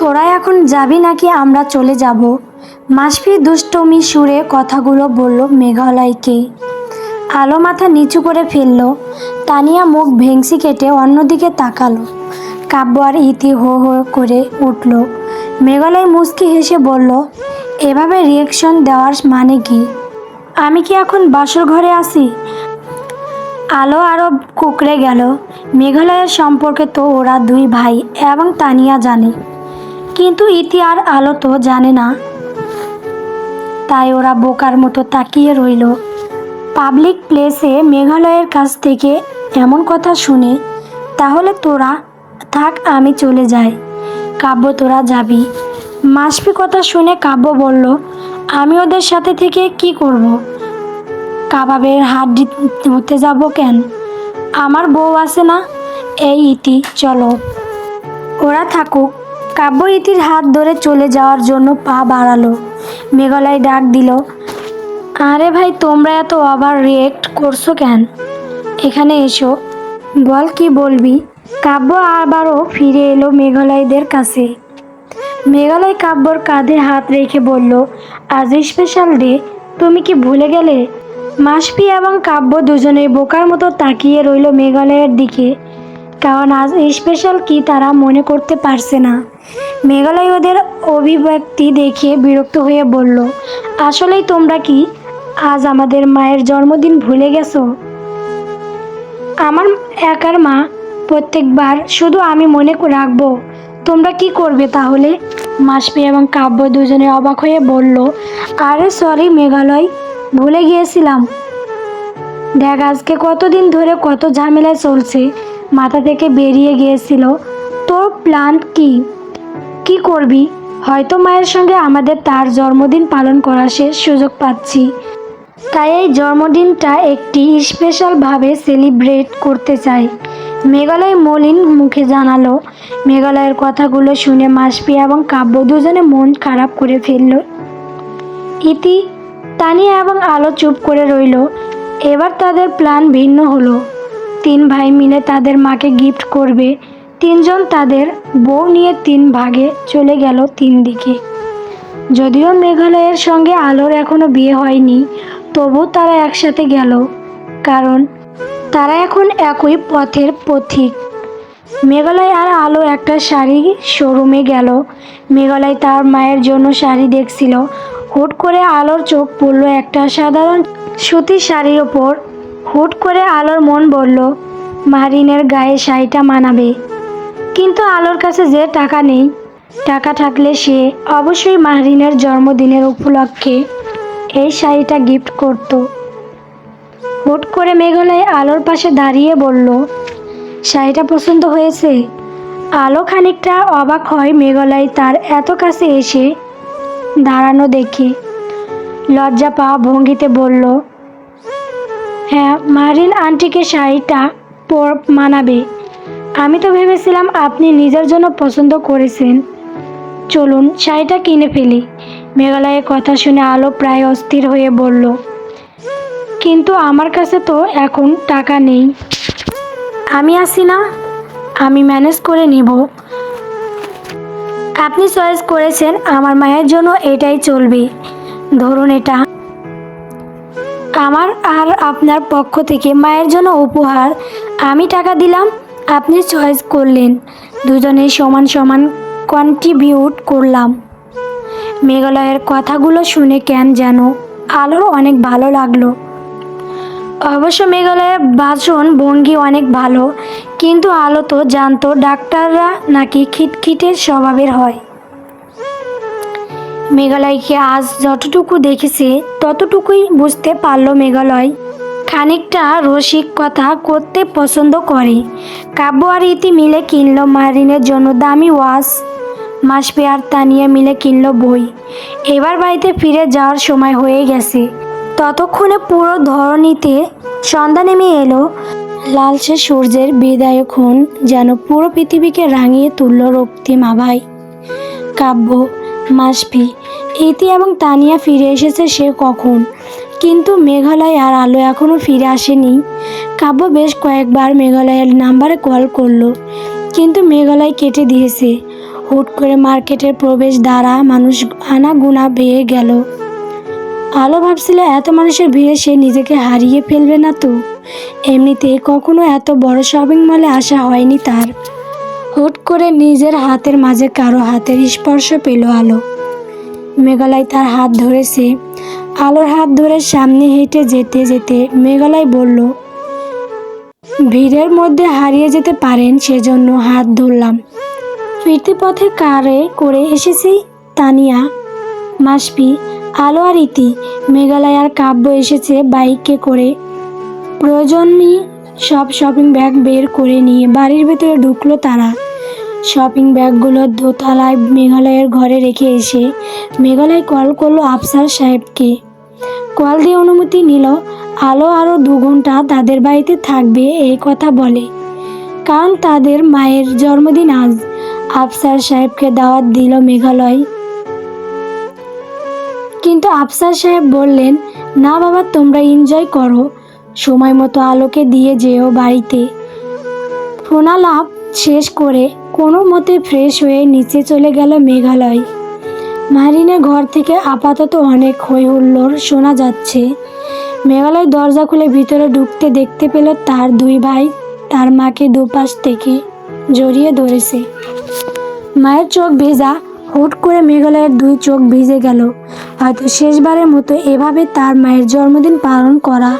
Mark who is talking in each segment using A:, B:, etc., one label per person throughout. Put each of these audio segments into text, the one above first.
A: তোরা এখন যাবি নাকি আমরা চলে যাব? মাসফি দুষ্টমি সুরে কথাগুলো বলল মেঘালয়কে। আলো মাথা নিচু করে ফেলল। তানিয়া মুখ ভেংসি কেটে অন্যদিকে তাকালো। কাব্য আর ইতি হো হো করে উঠল। মেঘালয় মুচকি হেসে বলল, এভাবে রিয়েকশন দেওয়ার মানে কি? আমি কি এখন বাসর ঘরে আছি? আলো আরও কুকড়ে গেল। মেঘালয়ের সম্পর্কে তো ওরা দুই ভাই এবং তানিয়া জানে। কিন্তু ইতি আর আলো তো জানে না। তাই ওরা বোকার মতো তাকিয়ে রইল। পাবলিক প্লেসে মেঘালয়ের কাছ থেকে এমন কথা শুনে, তাহলে তোরা থাক, আমি চলে যাই। কাব্য, তোরা যাবি। মাসপি কথা শুনে কাব্য বলল, আমি ওদের সাথে থেকে কি করব। কাবাবের হাত হতে যাব কেন? আমার বউ আছে না? এই ইতি, চলো। ওরা থাকুক। কাব্য ইতির হাত ধরে চলে যাওয়ার জন্য পা বাড়ালো। মেঘালয় ডাক দিল, আরে ভাই, তোমরা এত ওভার রিয়েক্ট করছ কেন? এখানে এসো। বল, কি বলবি? কাব্য আবারও ফিরে এলো মেঘালয়দের কাছে। মেঘালয় কাব্যর কাঁধে হাত রেখে বলল, আজ স্পেশাল ডে তুমি কি ভুলে গেলে? মাসপি এবং কাব্য দুজনে বোকার মতো তাকিয়ে রইল মেঘালয়ের দিকে, কারণ আজ স্পেশাল কি তারা মনে করতে পারছে না। মেঘালয় ওদের অভিব্যক্তি দেখে বিরক্ত হয়ে বলল, আসলেই তোমরা কি? আজ আমাদের মায়ের জন্মদিন ভুলে গেছো? আমার একার মা প্রত্যেকবার শুধু আমি মনে রাখব। তোমরা কি করবে তাহলে? মাসপি এবং কাব্য দুজনে অবাক হয়ে বলল, আরে সরি মেঘালয়, ভুলে গিয়েছিলাম। দেখ, আজকে কতদিন ধরে কত ঝামেলায় চলছে। মাথা থেকে বেরিয়ে গিয়েছিল। তোর প্ল্যান কি? কি করবি? হয়তো মায়ের সঙ্গে আমাদের তার জন্মদিন পালন করার শেষ সুযোগ পাচ্ছি। তাই এই জন্মদিনটা একটি স্পেশালভাবে সেলিব্রেট করতে চাই। মেঘালয় মলিন মুখে জানালো। মেঘালয়ের কথাগুলো শুনে মাসপি এবং কাব্য দুজনে মন খারাপ করে ফেলল। ইতি, তানিয়া এবং আলো চুপ করে রইল। এবার তাদের প্ল্যান ভিন্ন হলো। তিন ভাই মিলে তাদের মাকে গিফট করবে। তিনজন তাদের বউ নিয়ে তিন ভাগে চলে গেল তিন দিকে। যদিও মেঘালয়ের সঙ্গে আলোর এখনও বিয়ে হয়নি তবু তারা একসাথে গেল, কারণ তারা এখন একই পথের পথিক। মেঘালয় আর আলো একটা শাড়ি শোরুমে গেল। মেঘালয় তার মায়ের জন্য শাড়ি দেখছিল। হুট করে আলোর চোখ পড়ল একটা সাধারণ সুতির শাড়ির ওপর। হুট করে আলোর মন বলল, মারিনের গায়ে শাড়িটা মানাবে। কিন্তু আলোর কাছে যে টাকা নেই, টাকা থাকলে সে অবশ্যই মাহরিনের জন্মদিনের উপলক্ষে এই শাড়িটা গিফট করত। হুট করে মেঘালয় আলোর পাশে দাঁড়িয়ে বলল, শাড়িটা পছন্দ হয়েছে? আলো খানিকটা অবাক হয় মেঘালয় তার এত কাছে এসে দাঁড়ানো দেখে। লজ্জা পাওয়া ভঙ্গিতে বলল হ্যাঁ মারিন আন্টিকে শাড়িটা পর মানাবে। আমি তো ভেবেছিলাম আপনি নিজের জন্য পছন্দ করেছেন। চলুন, শাড়িটা কিনে ফেলি। মেঘালয়ের কথা শুনে আলো প্রায় অস্থির হয়ে বলল, কিন্তু আমার কাছে তো এখন টাকা নেই। আমি আসি না, আমি ম্যানেজ করে নিব। আপনি চয়েস করেছেন, আমার মায়ের জন্য এটাই চলবে। ধরুন এটা। আমার আর আপনার পক্ষ থেকে মায়ের জন্য উপহার। আমি টাকা দিলাম আপনি চয়েস করলেন। দুজনে সমান সমান কন্ট্রিবিউট করলাম। মেঘালয়ের কথাগুলো শুনে কেন যেন আলোর অনেক ভালো লাগল। অবশ্য মেঘালয়ের ভাষণ, ভঙ্গি অনেক ভালো, কিন্তু আলো তো জানতো ডাক্তাররা নাকি খিটখিটে স্বভাবের হয়। মেঘালয়কে আজ যতটুকু দেখেছে, ততটুকুই বুঝতে পারল মেঘালয়। খানিকটা রসিক কথা করতে পছন্দ করে। কাব্য আর ইতি মিলে কিনলো মারিনের জন্য দামি ওয়াশ মাসপি আর তানিয়া মিলে কিনলো বই। এবার বাড়িতে ফিরে যাওয়ার সময় হয়ে গেছে। ততক্ষণে পুরো ধরনীতে সন্ধ্যা নেমে এলো। লালসে সূর্যের বিদায়ক্ষণ যেন পুরো পৃথিবীকে রাঙিয়ে তুলল রক্তিম আভাই কাব্য মাসপি ইতি এবং তানিয়া ফিরে এসেছে সে কখন? কিন্তু মেঘালয় আর আলো এখনও ফিরে আসেনি। কাব্য বেশ কয়েকবার মেঘালয়ের নাম্বারে কল করল, কিন্তু মেঘালয় কেটে দিয়েছে। হুট করে মার্কেটের প্রবেশ দ্বারা মানুষ আনা আনাগুনা বেয়ে গেল। আলো ভাবছিল, এত মানুষের ভিড়ে সে নিজেকে হারিয়ে ফেলবে না তো? এমনিতে কখনো এত বড় শপিং মলে আসা হয়নি তার। হুট করে নিজের হাতের মাঝে কারও হাতের স্পর্শ পেল আলো। মেঘালয় তার হাত ধরেছে। আলোর হাত ধরে সামনে হেঁটে যেতে যেতে মেঘালয় বলল, ভিড়ের মধ্যে হারিয়ে যেতে পারেন, সেজন্য হাত ধরলাম। ফিরতি পথে কারে করে এসেছি, তানিয়া, মাসপি, আলো আর ইতি। মেঘালয় আর কাব্য এসেছে বাইকে করে। প্রয়োজনই সব শপিং ব্যাগ বের করে নিয়ে বাড়ির ভেতরে ঢুকলো তারা। শপিং ব্যাগগুলো দোতলায় মেঘালয়ের ঘরে রেখে এসে মেঘালয় কল করল আফসার সাহেবকে। কল দিয়ে অনুমতি নিল। আলো আরও দু ঘণ্টা তাদের বাড়িতে থাকবে, এই কথা বলে। কারণ তাদের মায়ের জন্মদিন আজ। আফসার সাহেবকে দাওয়াত দিল মেঘালয়। কিন্তু আফসার সাহেব বললেন, না বাবা, তোমরা এনজয় করো। সময় মতো আলোকে দিয়ে যেও বাড়িতে। ফোনালাপ শেষ করে কোনো মতে ফ্রেশ হয়ে নিচে চলে গেল মেঘালয়। মারিনের ঘর থেকে আপাতত অনেক হই হুল্লোড় শোনা যাচ্ছে। মেঘালয় দরজা খুলে ভিতরে ঢুকতে দেখতে পেল তার দুই ভাই, তার মাকে দুপাশ থেকে জড়িয়ে ধরেছে। মায়ের চোখ ভেজা, হুট করে মেঘালয়ের দুই চোখ ভিজে গেল। হয়তো শেষবারের মতো এভাবে তার মায়ের জন্মদিন পালন করা।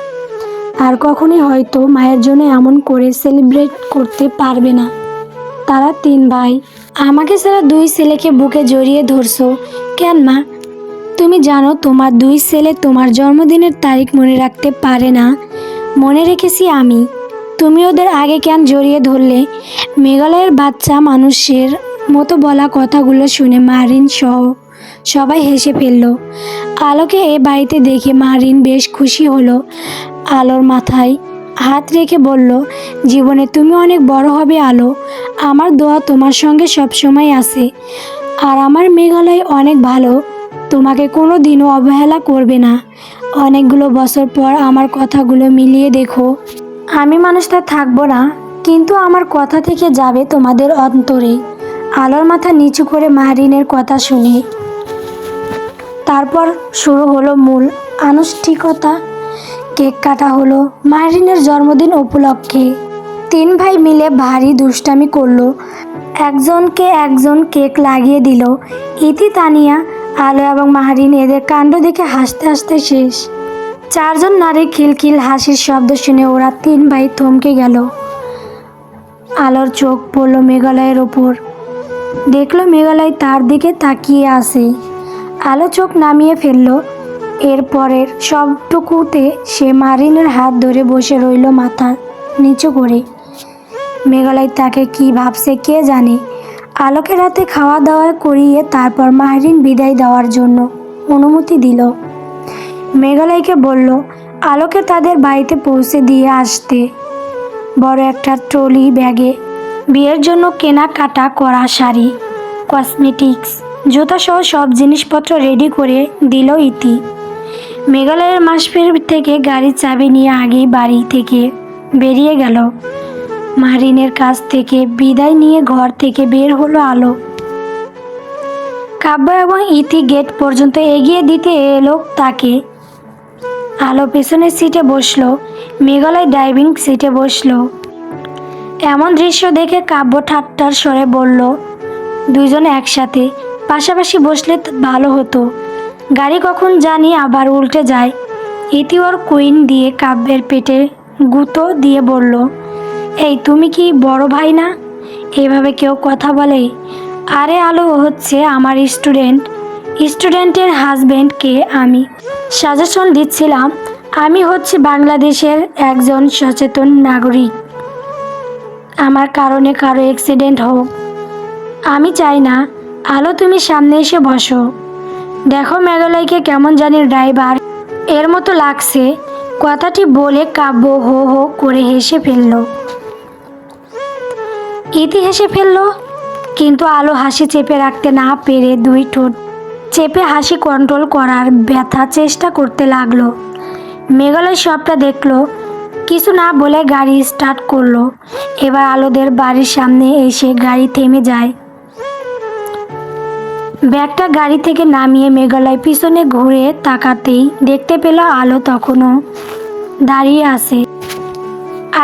A: আর কখনোই হয়তো মায়ের জন্য এমন করে সেলিব্রেট করতে পারবে না। তারা তিন ভাই। আমাকে ছাড়া দুই ছেলেকে বুকে জড়িয়ে ধরছো। কেন মা? তুমি জানো তোমার দুই ছেলে তোমার জন্মদিনের তারিখ মনে রাখতে পারে না। মনে রেখেছি আমি। তুমি ওদের আগে কেন জড়িয়ে ধরলে? মেঘালয়ের বাচ্চা মানুষের মতো বলা কথাগুলো শুনে মারিন সহ সবাই হেসে ফেলল। আলোকে এ বাড়িতে দেখে মারিন বেশ খুশি হলো। আলোর মাথায় হাত রেখে বলল, জীবনে তুমি অনেক বড় হবে, আলো। আমার দোয়া তোমার সঙ্গে সবসময় আছে। আর আমার মেঘালয় অনেক ভালো। তোমাকে কোনো দিনও অবহেলা করবে না। অনেকগুলো বছর পর আমার কথাগুলো মিলিয়ে দেখো। আমি মানুষটা থাকব না, কিন্তু আমার কথা থেকে যাবে তোমাদের অন্তরে। আলোর মাথা নিচু করে মাহরিনের কথা শুনে। তারপর শুরু হলো মূল আনুষ্ঠানিকতা। কেক কাটা হলো। মাহরিনের জন্মদিন উপলক্ষে। তিন ভাই মিলে ভারী দুষ্টামি করল। একজনকে একজন কেক লাগিয়ে দিল। ইতি, তানিয়া, আলো এবং মাহারিন এদের কাণ্ড দেখে হাসতে হাসতে শেষ। চারজন নারী খিলখিল হাসির শব্দ শুনে ওরা তিন ভাই থমকে গেল। আলোর চোখ পড়ল মেঘালয়ের ওপর। দেখল মেঘালয় তার দিকে তাকিয়ে আসে আলো চোখ নামিয়ে ফেলল। এরপরের সবটুকুতে সে মারিনের হাত ধরে বসে রইল মাথা নিচু করে। মেঘালয় তাকে কি ভাবছে কে জানে? আলোকে রাতে খাওয়া দাওয়া করিয়ে তারপর মাহরিন বিদায় দেওয়ার জন্য অনুমতি দিল। মেঘালয়কে বলল, আলোকে তাদের বাড়িতে পৌঁছে দিয়ে আসতে। বড় একটা ট্রলি ব্যাগে। বিয়ের জন্য কেনাকাটা করা শাড়ি, কসমেটিক্স জুতাসহ সব জিনিসপত্র রেডি করে দিল ইতি। মেঘালয়ের মাসফের থেকে গাড়ির চাবি নিয়ে আগেই বাড়ি থেকে বেরিয়ে গেল। মারিনের কাছ থেকে বিদায় নিয়ে ঘর থেকে বের হলো আলো। কাব্য এবং ইতি গেট পর্যন্ত এগিয়ে দিতে এলো তাকে। আলো পেছনের সিটে বসল, মেঘালয় ড্রাইভিং সিটে বসল। এমন দৃশ্য দেখে কাব্য ঠাট্টার স্বরে বলল দুইজন একসাথে, পাশাপাশি বসলে ভালো হতো। গাড়ি কখন জানি আবার উল্টে যায়। ইতি ওর কুইন দিয়ে কাব্যের পেটে গুঁতো দিয়ে বলল, এই, তুমি কি বড় ভাই না? এভাবে কেউ কথা বলে? আরে, আলো, হচ্ছে আমার স্টুডেন্ট। স্টুডেন্টের হাজব্যান্ডকে আমি সাজেশন দিচ্ছিলাম, আমি হচ্ছে বাংলাদেশের একজন সচেতন নাগরিক। আমার কারণে কারও অ্যাক্সিডেন্ট হোক। আমি চাই না। আলো, তুমি সামনে এসে বসো। দেখো মেঘালয়কে কেমন জানি ড্রাইভার। এর মতো লাগছে। কথাটি বলে কাব্য হো হো করে হেসে ফেলল। ইতি হেসে ফেলল, কিন্তু আলো হাসি চেপে রাখতে না পেরে দুই ঠোঁট চেপে হাসি কন্ট্রোল করার ব্যথা চেষ্টা করতে লাগল। মেঘালয় সবটা দেখল, কিছু না বলে গাড়ি স্টার্ট করল। এবার আলোদের বাড়ির সামনে এসে গাড়ি থেমে যায়। ব্যাগটা গাড়ি থেকে নামিয়ে মেঘালয় পিছনে ঘুরে তাকাতেই দেখতে পেল আলো তখনও দাঁড়িয়ে আছে।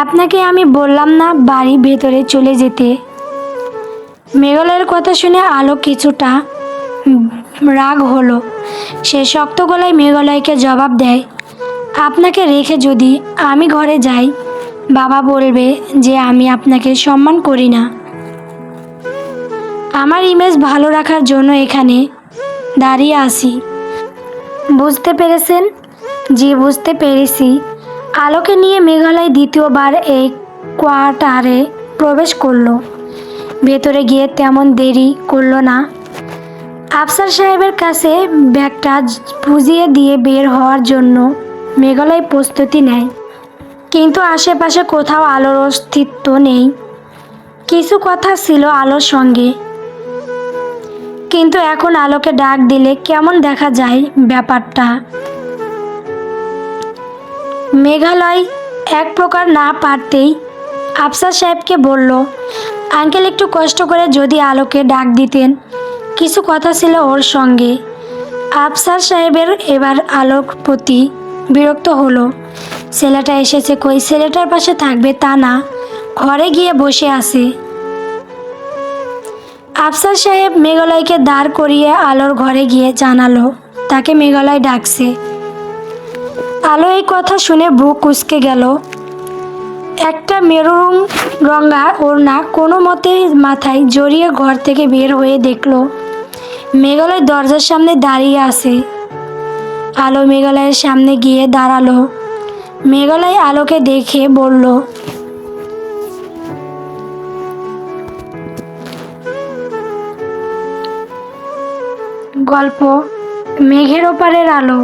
A: আপনাকে আমি বললাম না বাড়ি ভেতরে চলে যেতে। মেঘালয়ের কথা শুনে আলো কিছুটা রাগ হলো। সে শক্ত গলায় মেঘালয়কে জবাব দেয়, আপনাকে রেখে যদি আমি ঘরে যাই, বাবা বলবে যে আমি আপনাকে সম্মান করি না। আমার ইমেজ ভালো রাখার জন্য এখানে দাঁড়িয়ে আসি বুঝতে পেরেছেন? জি, বুঝতে পেরেছি। আলোকে নিয়ে মেঘালয় দ্বিতীয়বার এই কোয়ার্টারে প্রবেশ করল। ভেতরে গিয়ে তেমন দেরি করল না। আফসার সাহেবের কাছে ব্যাগটা বুঝিয়ে দিয়ে বের হওয়ার জন্য মেঘালয় প্রস্তুতি নেয়। কিন্তু আশেপাশে কোথাও আলোর অস্তিত্ব নেই। কিছু কথা ছিল আলোর সঙ্গে। কিন্তু এখন আলোকে ডাক দিলে কেমন দেখা যায় ব্যাপারটা? মেঘালয় এক প্রকার না পারতেই আফসার সাহেবকে বলল, আঙ্কেল, একটু কষ্ট করে যদি আলোকে ডাক দিতেন। কিছু কথা ছিল ওর সঙ্গে। আফসার সাহেবের এবার আলোর প্রতি বিরক্ত হলো। ছেলেটা এসেছে কই? ছেলেটার পাশে থাকবে তা না। ঘরে গিয়ে বসে আছে। আফসার সাহেব মেঘালয়কে দাঁড় করিয়ে আলোর ঘরে গিয়ে জানালো, তাকে মেঘালয় ডাকছে। আলো এই কথা শুনে বুক কুচকে গেল। একটা মেরুন রঙা ওড়না কোনো মতে মাথায় জড়িয়ে ঘর থেকে বের হয়ে দেখল, মেঘালয় দরজার সামনে দাঁড়িয়ে আছে। আলো মেঘালয়ের সামনে গিয়ে দাঁড়াল। মেঘালয় আলোকে দেখে বলল গল্প মেঘের ওপারের আলো।